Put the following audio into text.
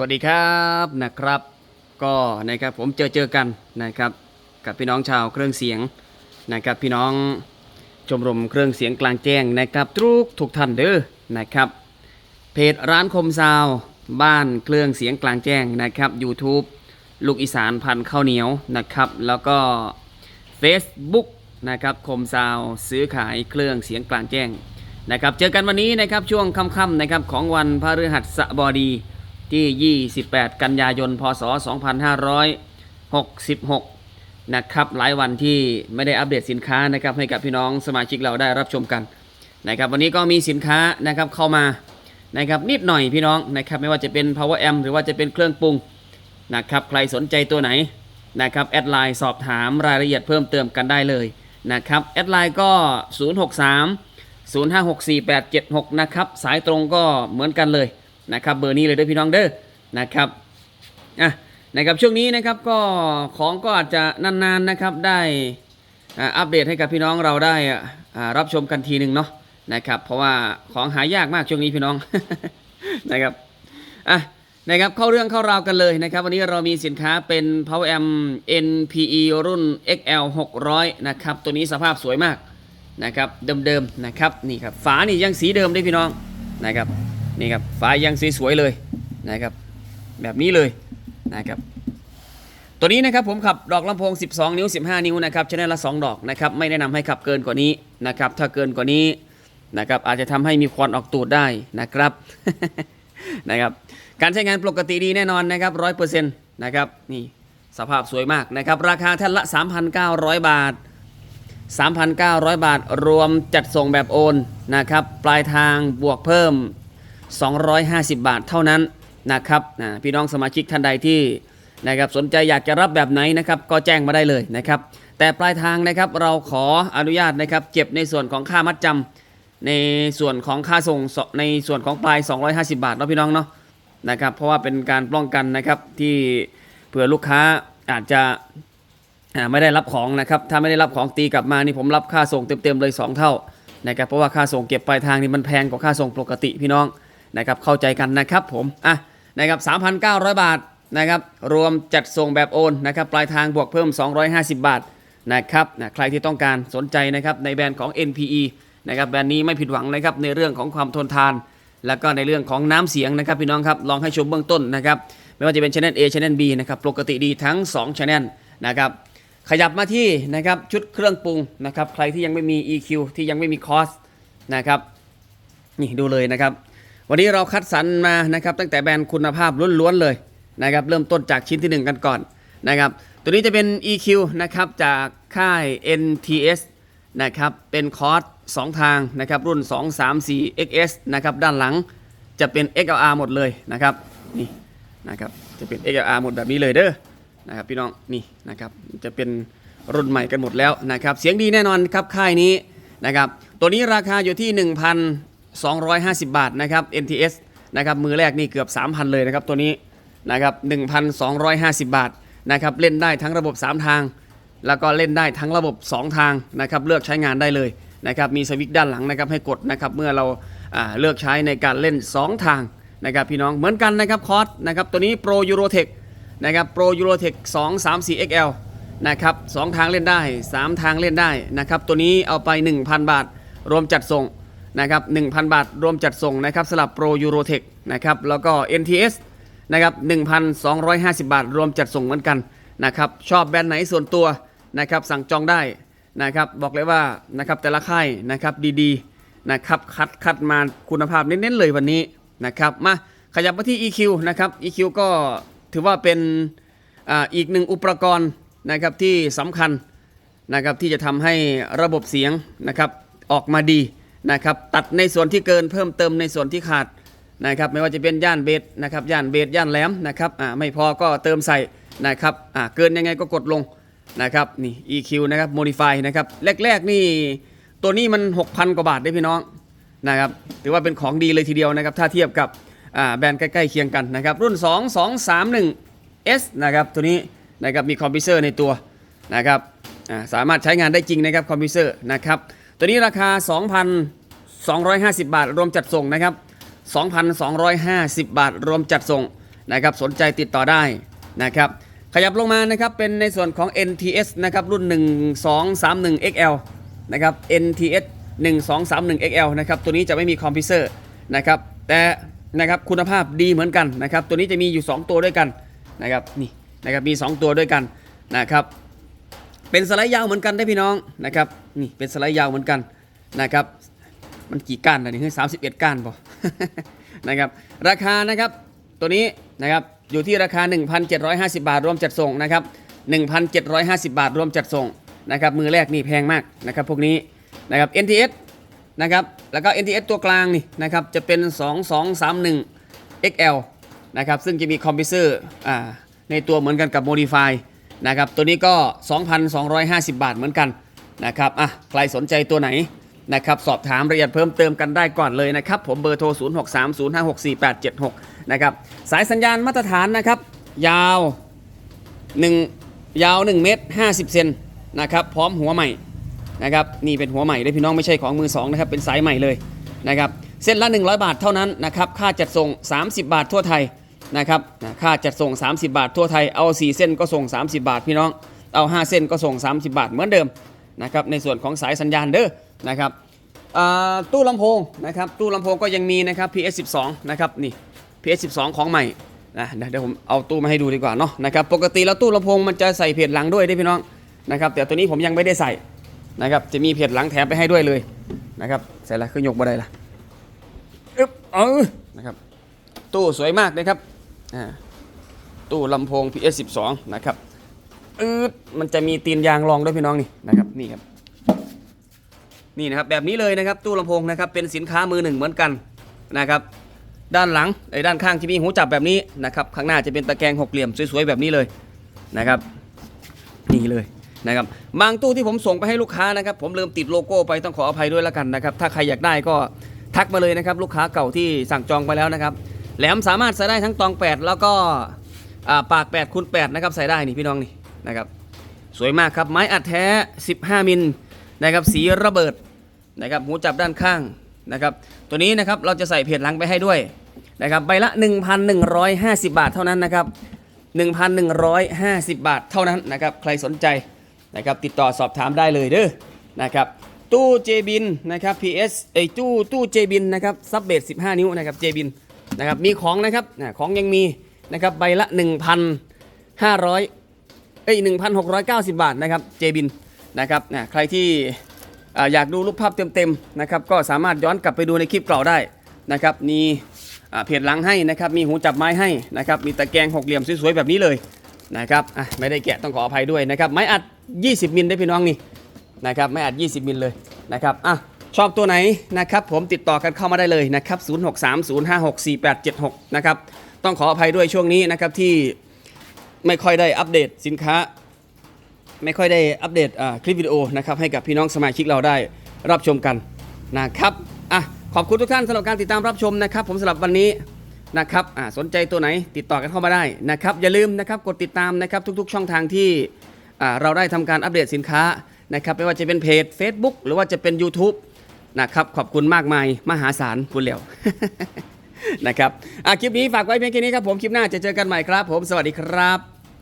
สวัสดีครับนะครับ ก็นะครับผมเจอเจอกันนะครับ กับพี่น้องชาวเครื่องเสียงนะครับ พี่น้องชมรมเครื่องเสียงกลางแจ้งนะครับทุกทุกท่านเด้อนะครับ เพจร้านคมซาวบ้านเครื่องเสียงกลางแจ้งนะครับ YouTube ลูกอีสานพันข้าวเหนียวนะครับ แล้วก็ Facebook นะครับคมซาวซื้อขายเครื่องเสียงกลางแจ้งนะครับ เจอกันวันนี้นะครับช่วงค่ำๆนะครับของวันพฤหัสบดี ที่ 28 กันยายน พศ 2566 นะครับ หลายวันที่ไม่ได้อัปเดตสินค้านะครับให้กับพี่น้องสมาชิกเราได้รับชมกันนะครับวันนี้ก็มีสินค้านะครับเข้ามานะครับนิดหน่อยพี่น้องนะครับไม่ว่าจะเป็น power amp หรือว่าจะเป็นเครื่องปรุงนะครับใครสนใจตัวไหนนะครับแอดไลน์สอบถามรายละเอียดเพิ่มเติมกันได้เลยนะครับแอดไลน์ก็ 063 0564876 นะครับสายตรงก็เหมือนกันเลย นะครับเบอร์นี้เลยด้อพี่น้องเด้อนะครับอะนะครับช่วงนี้นะครับก็ของก็อาจจะนานๆนะครับได้อัปเดตให้กับพี่น้องเราได้อ่ารับชมกันทีหนึ่งเนาะนะครับเพราะว่าของหายากมากช่วงนี้พี่น้องนะครับอะนะครับเข้าเรื่องเข้าราวกันเลยนะครับ วันนี้เรามีสินค้าเป็น Power Amp NPE รุ่น XL 600นะครับตัวนี้สภาพสวยมากนะครับเดิมๆนะครับนี่ครับฝานี่ยังสีเดิมด้วยพี่น้องนะครับ นี่ครับฝายังสวยๆเลยนะครับ แบบนี้เลยนะครับตัวนี้นะครับผมขับดอกลำโพง 12 นิ้ว 15 นิ้วนะครับชแนลละ 2 ดอกนะครับไม่แนะนำให้ขับเกินกว่านี้นะครับถ้าเกินกว่านี้นะครับอาจจะทำให้มีควันออกตูดได้นะครับนะครับการใช้งานปกติดีแน่นอนนะครับร้อยเปอร์เซ็นต์นะครับนี่สภาพสวยมากนะครับราคาท่านละ 3,900 บาท 3,900 บาท รวมจัดส่งแบบโอนนะครับปลายทางบวกเพิ่ม 250 บาทเท่านั้นนะครับนะพี่น้องสมาชิกท่านใดที่นะครับสนใจอยากจะรับแบบไหนนะครับก็แจ้งมาได้เลยนะครับ แต่ปลายทางนะครับเราขออนุญาตนะครับเก็บในส่วนของค่ามัดจำในส่วนของค่าส่งในส่วนของปลาย 250 บาทเนาะพี่น้องเนาะนะครับเพราะว่าเป็นการป้องกันนะครับที่เผื่อลูกค้าอาจจะไม่ได้รับของนะครับถ้าไม่ได้รับของตีกลับมานี่ผมรับค่าส่งเต็มๆเลย 2 เท่านะครับเพราะว่าค่าส่งเก็บปลายทางนี่มันแพงกว่าค่าส่งปกติพี่น้อง นะครับเข้าใจกันนะครับผมอะนะครับ3,900 บาทนะครับรวมจัดส่งแบบโอนนะครับปลายทางบวกเพิ่ม 250 บาทนะครับนะใครที่ต้องการสนใจนะครับในแบรนด์ของ NPE นะครับแบรนด์นี้ไม่ผิดหวังนะครับในเรื่องของความทนทาน แล้วก็ในเรื่องของน้ำเสียงนะครับพี่น้องครับลองให้ชมเบื้องต้นนะครับไม่ว่าจะเป็น Channel A Channel B นะครับปกติดีทั้ง2 Channel นะครับขยับมาที่นะครับชุดเครื่องปรุงนะครับใครที่ยังไม่มี EQ ที่ยังไม่มีคอสนะครับนี่ดูเลยนะครับ วันนี้เราคัดสรรมานะครับตั้งแต่แบรนด์คุณภาพล้วนๆเลยนะครับเริ่มต้นจากชิ้นที่ 1 กันก่อนนะครับตัวนี้จะเป็น EQ นะครับจากค่าย NTS นะครับเป็นคอร์ส2ทางนะครับรุ่น 2 3 4 XS นะครับด้านหลังจะเป็น XLR หมดเลยนะครับนี่นะครับจะเป็น XLR หมดแบบนี้เลยเด้อนะครับพี่น้องนี่นะครับจะเป็นรุ่นใหม่กันหมดแล้วนะครับเสียงดีแน่นอนครับค่ายนี้นะครับตัวนี้ราคาอยู่ที่ 250 บาทนะครับ NTS นะครับมือแรกนี่เกือบ 3,000 เลยนะครับตัวนี้นะครับ1,250 บาทนะครับเล่นได้ทั้งระบบ 3 ทาง แล้วก็เล่นได้ทั้งระบบ 2 ทางนะครับเลือกใช้งานได้เลยนะครับมีสวิตช์ด้านหลังนะครับให้กดนะครับเมื่อเราาเลือกใช้ในการเล่น 2 ทางนะครับพี่น้องเหมือนกันนะครับคอร์สนะครับตัวนี้ Pro Eurotech นะครับ Pro Eurotech 2 3 4 XL นะครับสองทางเล่นได้ 3 ทางเล่นได้นะครับตัวนี้เอาไป 1,000 บาท รวมจัดส่ง นะครับ1,000 บาท รวมจัดส่งนะครับสำหรับ Pro Eurotech นะครับแล้วก็ NTS นะครับ1,250 บาท รวมจัดส่งเหมือนกันนะครับชอบแบรนด์ไหนส่วนตัวนะครับสั่งจองได้นะครับบอกเลยว่านะครับแต่ละค่ายนะครับดีๆนะครับคัดคัดมาคุณภาพเน้นๆเลยวันนี้นะครับมาขยับมาที่ EQ นะครับ EQ ก็ถือว่าเป็นออีกหนึ่งอุปกรณ์นะครับที่สำคัญนะครับที่จะทำให้ระบบเสียงนะครับออกมาดี นะครับตัดในส่วนที่เกินเพิ่มเติมในส่วนที่ขาดนะครับไม่ว่าจะเป็นย่านเบสนะครับย่านเบสย่านแหลมนะครับอ่าไม่พอก็เติมใส่นะครับอ่าเกินยังไงก็กดลงนะครับนี่ EQ นะครับ modify นะครับแรกๆนี่ตัวนี้มัน 6,000 กว่าบาทได้พี่น้องนะครับถือว่าเป็นของดีเลยทีเดียวนะครับถ้าเทียบกับอ่าแบรนด์ใกล้ๆเคียงกันนะครับรุ่น 2 2 3 1 S นะครับตัวนี้นะครับมีคอมพิวเซอร์ในตัวนะครับอ่าสามารถใช้งานได้จริงนะครับคอมพิวเซอร์นะครับ ตัวนี้ราคา 2,250 บาท รวมจัดส่งนะครับ 2,250 บาท รวมจัดส่งนะครับ สนใจติดต่อได้นะครับ ขยับลงมานะครับ เป็นในส่วนของ NTS นะครับ รุ่น 1231 XL นะครับ NTS 1231 XL นะครับ ตัวนี้จะไม่มีคอมพิวเซอร์นะครับ แต่นะครับคุณภาพดีเหมือนกันนะครับ ตัวนี้จะมีอยู่ 2 ตัวด้วยกันนะครับ นี่นะครับ มี 2 ตัวด้วยกันนะครับ เป็นสไลด์ยาวเหมือนกันได้พี่น้องนะครับนี่เป็นสไลด์ยาวเหมือนกันนะครับ มันกี่ก้านนะนี่คือสามสิบเอ็ดก้านป่ะนะครับราคานะครับตัวนี้นะครับอยู่ที่ราคา 1,750 บาทรวมจัดส่งนะครับ1,750 บาทรวมจัดส่งนะครับมือแรกนี่แพงมากนะครับพวกนี้นะครับ NTS นะครับแล้วก็ NTS ตัวกลางนี่นะครับจะเป็น 2231 XL นะครับซึ่งจะมีคอมพิวเซอร์อ่าในตัวเหมือนกันกับ Modify นะครับตัวนี้ก็ 2,250 บาทเหมือนกันนะครับอะใครสนใจตัวไหนนะครับสอบถามรายละเอียดเพิ่มเติมกันได้ก่อนเลยนะครับ ผมเบอร์โทร 0630564876 นะครับสายสัญญาณมาตรฐานนะครับ ยาว 1 ยาว 1 เมตร 50 เซนนะครับพร้อมหัวใหม่นะครับนี่เป็นหัวใหม่เลยพี่น้องไม่ใช่ของมือสองนะครับเป็นสายใหม่เลยนะครับเส้นละ 100 บาทเท่านั้นนะครับค่าจัดส่ง 30 บาททั่วไทย นะครับค่าจัดส่ง 30 บาททั่วไทยเอา 4 เส้นก็ส่ง 30 บาทพี่น้องเอา 5 เส้นก็ส่ง 30 บาทเหมือนเดิมนะครับในส่วนของสายสัญญาณเด้อนะครับตู้ลำโพงนะครับตู้ลำโพงก็ยังมีนะครับ PS12 นะครับนี่ PS12 ของใหม่นะเดี๋ยวผมเอาตู้มาให้ดูดีกว่าเนาะนะครับปกติแล้วตู้ลำโพงมันจะใส่เพจหลังด้วยได้พี่น้องนะครับแต่ตัวนี้ผมยังไม่ได้ใส่นะครับจะมีเพจหลังแถมไปให้ด้วยเลยนะครับใส่ละคือยกบ่ได้ละอึ๊บเออนะครับตู้สวยมากนะครับ ตู้ลำโพง PS12 นะครับอืดมันจะมีตีนยางรองด้วยพี่น้องนี่นะครับนี่ครับนี่นะครับแบบนี้เลยนะครับตู้ลำโพงนะครับเป็นสินค้ามือหนึ่งเหมือนกันนะครับ ด้านหลังไอ้ด้านข้างจะมีหูจับแบบนี้นะครับข้างหน้าจะเป็นตะแกรงหกเหลี่ยมสวยๆแบบนี้เลยนะครับนี่เลยนะครับบางตู้ที่ผมส่งไปให้ลูกค้านะครับ ผมลืมติดโลโก้ไปต้องขออภัยด้วยแล้วกันนะครับ ถ้าใครอยากได้ก็ทักมาเลยนะครับ ลูกค้าเก่าที่สั่งจองไปแล้วนะครับ แหลมสามารถใส่ได้ทั้งตอง 8 แล้วก็อ่าปาก8คูณ8นะครับใส่ได้นี่พี่น้องนี่นะครับสวยมากครับไม้อัดแท้ 15 มิลนะครับสีระเบิดนะครับหูจับด้านข้างนะครับตัวนี้นะครับเราจะใส่เพจหลังไปให้ด้วยนะครับใบละ 1,150 บาทเท่านั้นนะครับ 1,150 บาทเท่านั้นนะครับใครสนใจนะครับติดต่อสอบถามได้เลยเด้อนะครับตู้เจบินนะครับ PS ไอยตู้ตู้เจบินนะครับซับเบส15 นิ้วนะครับเจบิน นะครับมีของนะครับของยังมีนะครับใบละ 1,500เอ้ย1,690 บาทนะครับเจบินนะครับนะใครที่อยากดูรูปภาพเต็มๆนะครับก็สามารถย้อนกลับไปดูในคลิปเก่าได้นะครับมีอ่าเพจหลังให้นะครับมีหูจับไม้ให้นะครับมีตะแกรงหกเหลี่ยมสวยๆแบบนี้เลยนะครับอะไม่ได้แกะต้องขออภัยด้วยนะครับไม้อัด 20 มิลได้พี่น้องนี่นะครับไม้อัด 20 มิลเลยนะครับอะ ชอบตัวไหนนะครับผมติดต่อกันเข้ามาได้เลยนะครับ0630564876นะครับต้องขออภัยด้วยช่วงนี้นะครับที่ไม่ค่อยได้อัปเดตสินค้า ไม่ค่อยได้อัปเดตคลิปวิดีโอนะครับให้กับพี่น้องสมาชิกเราได้รับชมกันนะครับอะขอบคุณทุกท่านสำหรับการติดตามรับชมนะครับ ผมสำหรับวันนี้นะครับอ่าสนใจตัวไหนติดต่อกันเข้ามาได้นะครับ อย่าลืมนะครับกดติดตามนะครับทุกๆ ช่องทางที่อ่าเราได้ทำการอัปเดตสินค้านะครับไม่ว่าจะเป็นเพจ Facebook หรือว่าจะเป็น YouTube นะครับขอบคุณมากมายมหาศาลคุณเหลียวนะครับอะคลิปนี้ฝากไว้เพียงแค่นี้ครับผมคลิปหน้าจะเจอกันใหม่ครับ ผมสวัสดีครับ